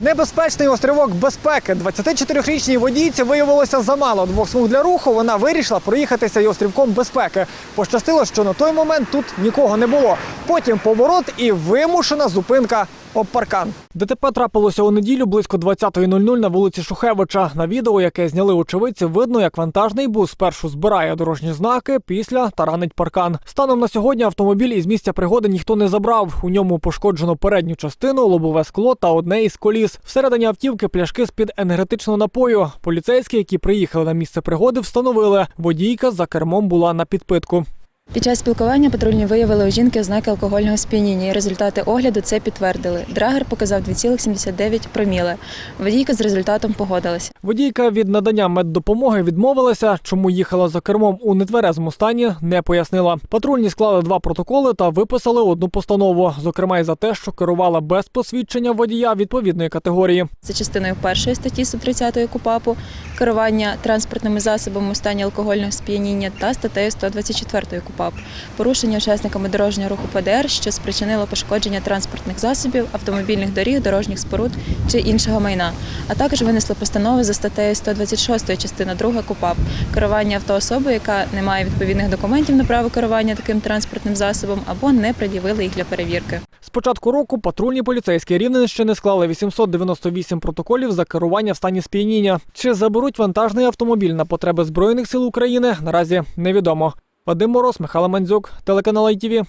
Небезпечний острівок безпеки. 24-річній водійці виявилося замало двох смуг для руху. Вона вирішила проїхатися й острівком безпеки. Пощастило, що на той момент тут нікого не було. Потім поворот і вимушена зупинка об паркан. ДТП трапилося у неділю близько 20.00 на вулиці Шухевича. На відео, яке зняли очевидці, видно, як вантажний бус спершу збирає дорожні знаки, після таранить паркан. Станом на сьогодні автомобіль із місця пригоди ніхто не забрав. У ньому пошкоджено передню частину, лобове скло та одне із коліс. Всередині автівки пляшки з-під енергетичного напою. Поліцейські, які приїхали на місце пригоди, встановили, водійка за кермом була на підпитку. Під час спілкування патрульні виявили у жінки ознаки алкогольного сп'яніння і результати огляду це підтвердили. Драгер показав 2,79 проміле. Водійка з результатом погодилася. Водійка від надання меддопомоги відмовилася. Чому їхала за кермом у нетверезому стані, не пояснила. Патрульні склали два протоколи та виписали одну постанову, зокрема й за те, що керувала без посвідчення водія відповідної категорії. За частиною першої статті 130 КУПАПу керування транспортними засобами у стані алкогольного сп'яніння та статтею 124 КУПАП порушення учасниками дорожнього руху ПДР, що спричинило пошкодження транспортних засобів, автомобільних доріг, дорожніх споруд чи іншого майна. А також винесли постанови за статтею 126 частина 2 КУПАП керування автоособою, яка не має відповідних документів на право керування таким транспортним засобом або не пред'явили їх для перевірки. Початку року патрульні поліцейські Рівненщини склали 898 протоколів за керування в стані сп'яніння. Чи заберуть вантажний автомобіль на потреби збройних сил України? Наразі невідомо. Вадим Мороз, Михайло Мандзюк, телеканал ITV.